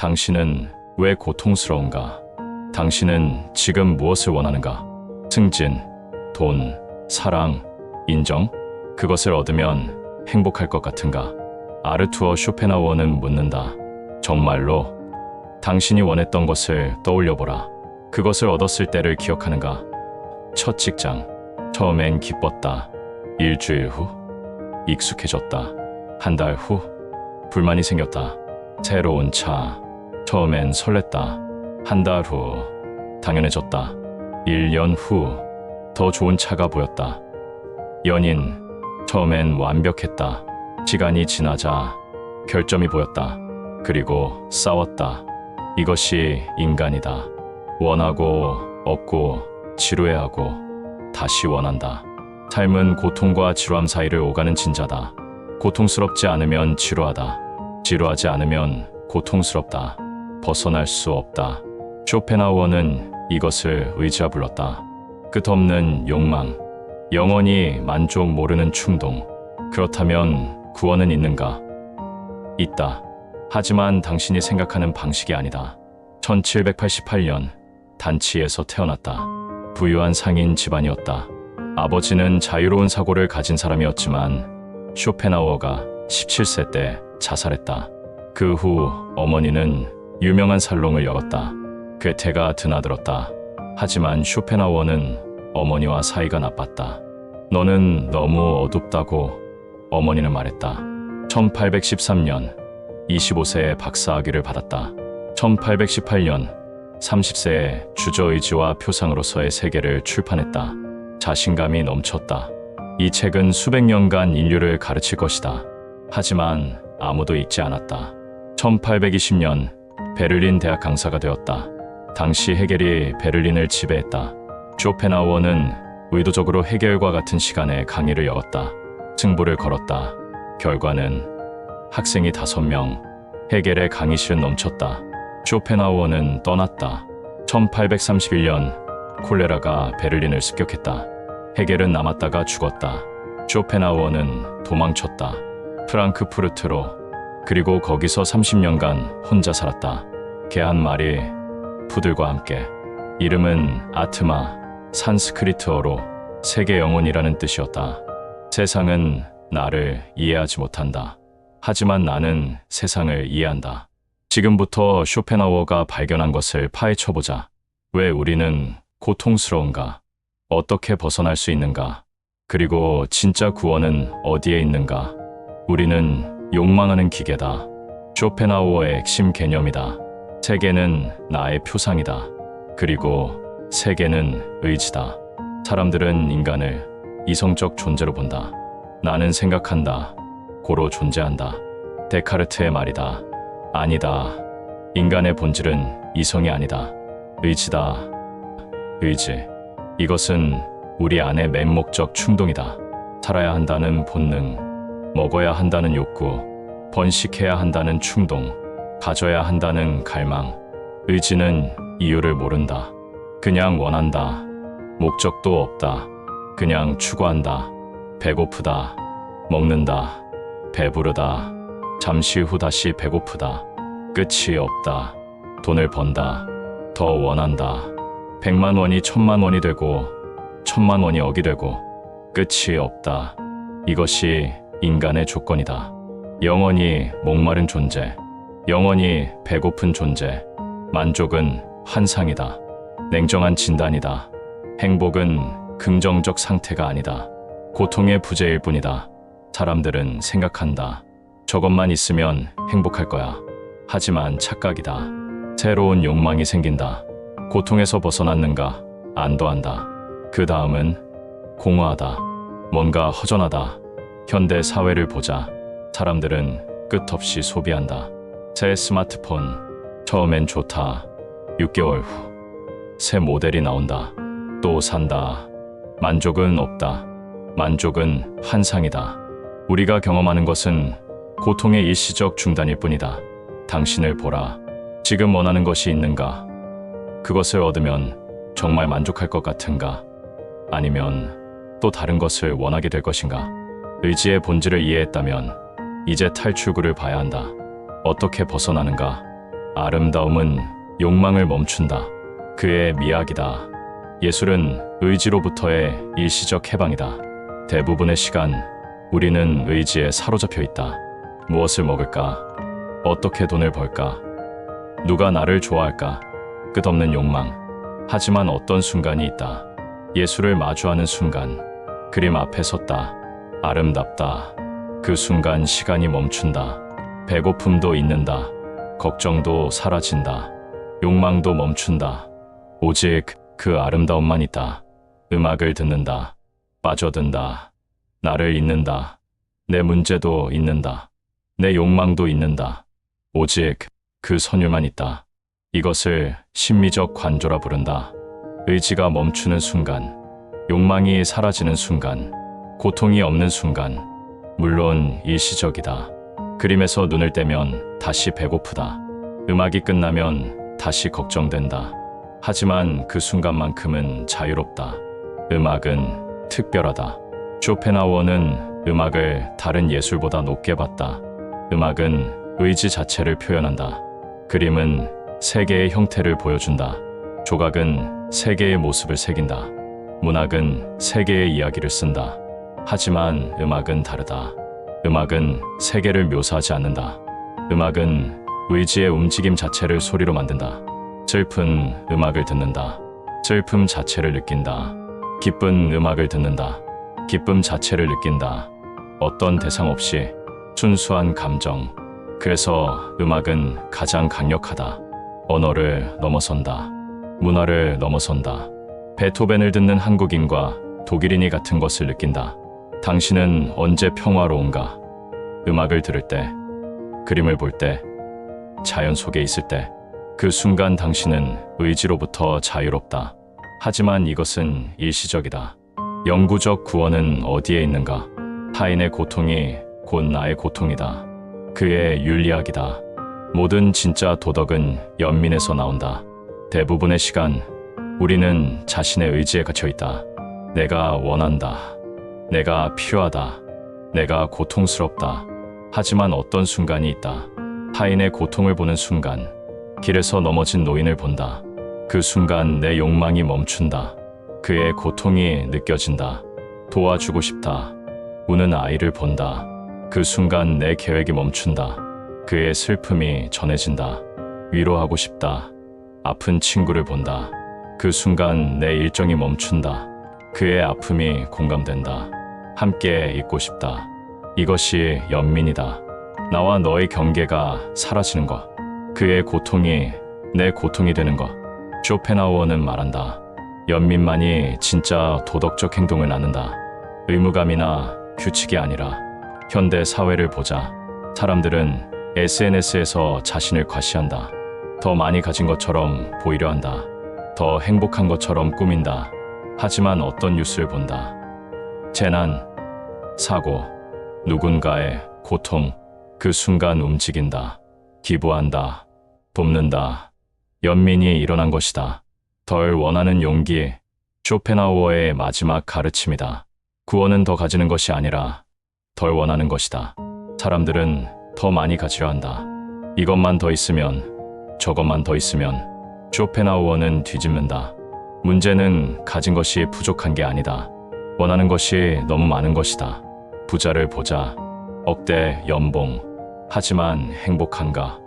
당신은 왜 고통스러운가? 당신은 지금 무엇을 원하는가? 승진, 돈, 사랑, 인정? 그것을 얻으면 행복할 것 같은가? 아르투어 쇼펜하우어는 묻는다. 정말로? 당신이 원했던 것을 떠올려보라. 그것을 얻었을 때를 기억하는가? 첫 직장. 처음엔 기뻤다. 일주일 후. 익숙해졌다. 한 달 후. 불만이 생겼다. 새로운 차. 처음엔 설렜다. 한 달 후. 당연해졌다. 1년 후. 더 좋은 차가 보였다. 연인. 처음엔 완벽했다. 시간이 지나자 결점이 보였다. 그리고 싸웠다. 이것이 인간이다. 원하고 얻고 지루해하고 다시 원한다. 삶은 고통과 지루함 사이를 오가는 진자다. 고통스럽지 않으면 지루하다. 지루하지 않으면 고통스럽다. 벗어날 수 없다. 쇼펜하우어는 이것을 의지하 불렀다. 끝없는 욕망, 영원히 만족 모르는 충동. 그렇다면 구원은 있는가? 있다. 하지만 당신이 생각하는 방식이 아니다. 1788년 단치에서 태어났다. 부유한 상인 집안이었다. 아버지는 자유로운 사고를 가진 사람이었지만 쇼펜하우어가 17세 때 자살했다. 그 후 어머니는 유명한 살롱을 열었다. 괴테가 드나들었다. 하지만 쇼펜하우어는 어머니와 사이가 나빴다. 너는 너무 어둡다고 어머니는 말했다. 1813년 25세에 박사학위를 받았다. 1818년 30세에 주저의지와 표상으로서의 세계를 출판했다. 자신감이 넘쳤다. 이 책은 수백 년간 인류를 가르칠 것이다. 하지만 아무도 읽지 않았다. 1820년 베를린 대학 강사가 되었다. 당시 헤겔이 베를린을 지배했다. 쇼펜하우어는 의도적으로 헤겔과 같은 시간에 강의를 열었다. 승부를 걸었다. 결과는 학생이 다섯 명, 헤겔의 강의실은 넘쳤다. 쇼펜하우어는 떠났다. 1831년 콜레라가 베를린을 습격했다. 헤겔은 남았다가 죽었다. 쇼펜하우어는 도망쳤다. 프랑크푸르트로 그리고 거기서 30년간 혼자 살았다. 개 한 마리 푸들과 함께 이름은 아트마 산스크리트어로 세계 영혼이라는 뜻이었다. 세상은 나를 이해하지 못한다. 하지만 나는 세상을 이해한다. 지금부터 쇼펜하우어가 발견한 것을 파헤쳐보자. 왜 우리는 고통스러운가? 어떻게 벗어날 수 있는가? 그리고 진짜 구원은 어디에 있는가? 우리는 욕망하는 기계다. 쇼펜하우어의 핵심 개념이다. 세계는 나의 표상이다. 그리고 세계는 의지다. 사람들은 인간을 이성적 존재로 본다. 나는 생각한다. 고로 존재한다. 데카르트의 말이다. 아니다. 인간의 본질은 이성이 아니다. 의지다. 의지. 이것은 우리 안의 맹목적 충동이다. 살아야 한다는 본능, 먹어야 한다는 욕구, 번식해야 한다는 충동, 가져야 한다는 갈망. 의지는 이유를 모른다. 그냥 원한다. 목적도 없다. 그냥 추구한다. 배고프다. 먹는다. 배부르다. 잠시 후 다시 배고프다. 끝이 없다. 돈을 번다. 더 원한다. 백만 원이 천만 원이 되고, 천만 원이 억이 되고, 끝이 없다. 이것이 인간의 조건이다. 영원히 목마른 존재, 영원히 배고픈 존재, 만족은 환상이다. 냉정한 진단이다. 행복은 긍정적 상태가 아니다. 고통의 부재일 뿐이다. 사람들은 생각한다. 저것만 있으면 행복할 거야. 하지만 착각이다. 새로운 욕망이 생긴다. 고통에서 벗어났는가? 안도한다. 그 다음은 공허하다. 뭔가 허전하다. 현대 사회를 보자. 사람들은 끝없이 소비한다. 새 스마트폰. 처음엔 좋다. 6개월 후. 새 모델이 나온다. 또 산다. 만족은 없다. 만족은 환상이다. 우리가 경험하는 것은 고통의 일시적 중단일 뿐이다. 당신을 보라. 지금 원하는 것이 있는가? 그것을 얻으면 정말 만족할 것 같은가? 아니면 또 다른 것을 원하게 될 것인가? 의지의 본질을 이해했다면 이제 탈출구를 봐야 한다. 어떻게 벗어나는가? 아름다움은 욕망을 멈춘다. 그의 미학이다. 예술은 의지로부터의 일시적 해방이다. 대부분의 시간 우리는 의지에 사로잡혀 있다. 무엇을 먹을까? 어떻게 돈을 벌까? 누가 나를 좋아할까? 끝없는 욕망. 하지만 어떤 순간이 있다. 예술을 마주하는 순간. 그림 앞에 섰다. 아름답다. 그 순간 시간이 멈춘다. 배고픔도 잊는다. 걱정도 사라진다. 욕망도 멈춘다. 오직 그 아름다움만 있다. 음악을 듣는다. 빠져든다. 나를 잊는다. 내 문제도 잊는다. 내 욕망도 잊는다. 오직 그 선율만 있다. 이것을 심미적 관조라 부른다. 의지가 멈추는 순간, 욕망이 사라지는 순간, 고통이 없는 순간, 물론 일시적이다. 그림에서 눈을 떼면 다시 배고프다. 음악이 끝나면 다시 걱정된다. 하지만 그 순간만큼은 자유롭다. 음악은 특별하다. 쇼펜하우어는 음악을 다른 예술보다 높게 봤다. 음악은 의지 자체를 표현한다. 그림은 세계의 형태를 보여준다. 조각은 세계의 모습을 새긴다. 문학은 세계의 이야기를 쓴다. 하지만 음악은 다르다. 음악은 세계를 묘사하지 않는다. 음악은 의지의 움직임 자체를 소리로 만든다. 슬픈 음악을 듣는다. 슬픔 자체를 느낀다. 기쁜 음악을 듣는다. 기쁨 자체를 느낀다. 어떤 대상 없이 순수한 감정. 그래서 음악은 가장 강력하다. 언어를 넘어선다. 문화를 넘어선다. 베토벤을 듣는 한국인과 독일인이 같은 것을 느낀다. 당신은 언제 평화로운가? 음악을 들을 때, 그림을 볼 때, 자연 속에 있을 때, 그 순간 당신은 의지로부터 자유롭다. 하지만 이것은 일시적이다. 영구적 구원은 어디에 있는가? 타인의 고통이 곧 나의 고통이다. 그의 윤리학이다. 모든 진짜 도덕은 연민에서 나온다. 대부분의 시간, 우리는 자신의 의지에 갇혀 있다. 내가 원한다. 내가 필요하다. 내가 고통스럽다. 하지만 어떤 순간이 있다. 타인의 고통을 보는 순간, 길에서 넘어진 노인을 본다. 그 순간 내 욕망이 멈춘다. 그의 고통이 느껴진다. 도와주고 싶다. 우는 아이를 본다. 그 순간 내 계획이 멈춘다. 그의 슬픔이 전해진다. 위로하고 싶다. 아픈 친구를 본다. 그 순간 내 일정이 멈춘다. 그의 아픔이 공감된다. 함께 있고 싶다. 이것이 연민이다. 나와 너의 경계가 사라지는 것. 그의 고통이 내 고통이 되는 것. 쇼펜하우어는 말한다. 연민만이 진짜 도덕적 행동을 낳는다. 의무감이나 규칙이 아니라 현대 사회를 보자. 사람들은 SNS에서 자신을 과시한다. 더 많이 가진 것처럼 보이려 한다. 더 행복한 것처럼 꾸민다. 하지만 어떤 뉴스를 본다. 재난, 사고, 누군가의 고통, 그 순간 움직인다. 기부한다. 돕는다. 연민이 일어난 것이다. 덜 원하는 용기, 쇼펜하우어의 마지막 가르침이다. 구원은 더 가지는 것이 아니라 덜 원하는 것이다. 사람들은 더 많이 가지려 한다. 이것만 더 있으면, 저것만 더 있으면, 쇼펜하우어는 뒤집는다. 문제는 가진 것이 부족한 게 아니다. 원하는 것이 너무 많은 것이다. 부자를 보자. 억대 연봉. 하지만 행복한가?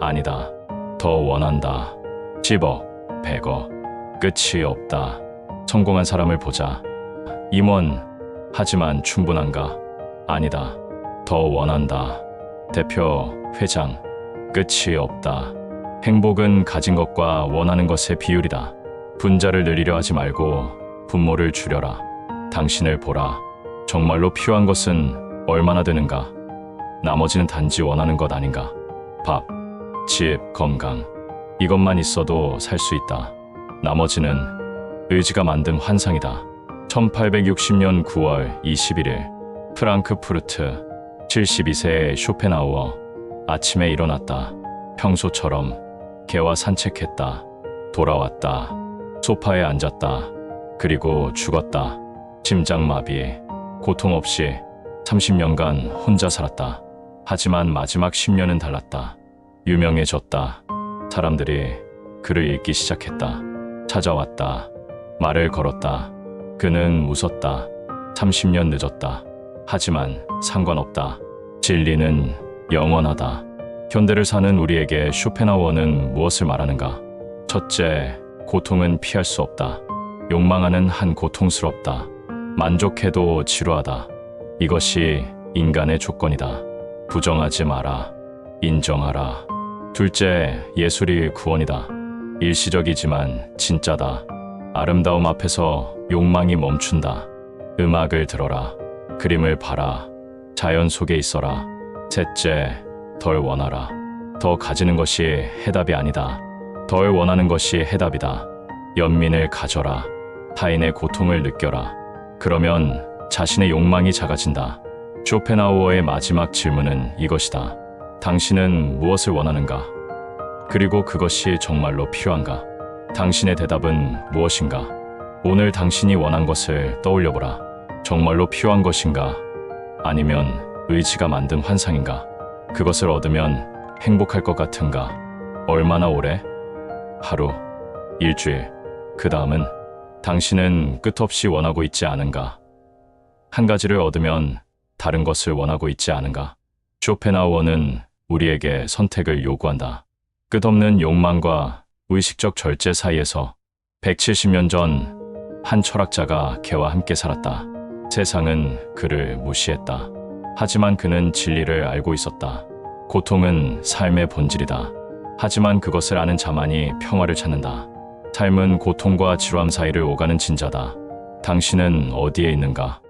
아니다. 더 원한다. 10억, 100억. 끝이 없다. 성공한 사람을 보자. 임원. 하지만 충분한가? 아니다. 더 원한다. 대표, 회장. 끝이 없다. 행복은 가진 것과 원하는 것의 비율이다. 분자를 늘리려 하지 말고 분모를 줄여라. 당신을 보라. 정말로 필요한 것은 얼마나 되는가? 나머지는 단지 원하는 것 아닌가? 밥, 집, 건강. 이것만 있어도 살 수 있다. 나머지는 의지가 만든 환상이다. 1860년 9월 21일 프랑크푸르트 72세의 쇼펜하우어 아침에 일어났다. 평소처럼 개와 산책했다. 돌아왔다. 소파에 앉았다. 그리고 죽었다. 심장마비, 고통 없이 30년간 혼자 살았다. 하지만 마지막 10년은 달랐다. 유명해졌다. 사람들이 그를 읽기 시작했다. 찾아왔다. 말을 걸었다. 그는 웃었다. 30년 늦었다. 하지만 상관없다. 진리는 영원하다. 현대를 사는 우리에게 쇼펜하우어는 무엇을 말하는가? 첫째, 고통은 피할 수 없다. 욕망하는 한 고통스럽다. 만족해도 지루하다. 이것이 인간의 조건이다. 부정하지 마라. 인정하라. 둘째, 예술이 구원이다. 일시적이지만 진짜다. 아름다움 앞에서 욕망이 멈춘다. 음악을 들어라. 그림을 봐라. 자연 속에 있어라. 셋째, 덜 원하라. 더 가지는 것이 해답이 아니다. 덜 원하는 것이 해답이다. 연민을 가져라. 타인의 고통을 느껴라. 그러면 자신의 욕망이 작아진다. 쇼펜하우어의 마지막 질문은 이것이다. 당신은 무엇을 원하는가? 그리고 그것이 정말로 필요한가? 당신의 대답은 무엇인가? 오늘 당신이 원한 것을 떠올려 보라. 정말로 필요한 것인가? 아니면 의지가 만든 환상인가? 그것을 얻으면 행복할 것 같은가? 얼마나 오래? 하루, 일주일, 그 다음은 당신은 끝없이 원하고 있지 않은가? 한 가지를 얻으면 다른 것을 원하고 있지 않은가? 쇼펜하우어는 우리에게 선택을 요구한다. 끝없는 욕망과 의식적 절제 사이에서 170년 전 한 철학자가 개와 함께 살았다. 세상은 그를 무시했다. 하지만 그는 진리를 알고 있었다. 고통은 삶의 본질이다. 하지만 그것을 아는 자만이 평화를 찾는다. 삶은 고통과 지루함 사이를 오가는 진자다. 당신은 어디에 있는가?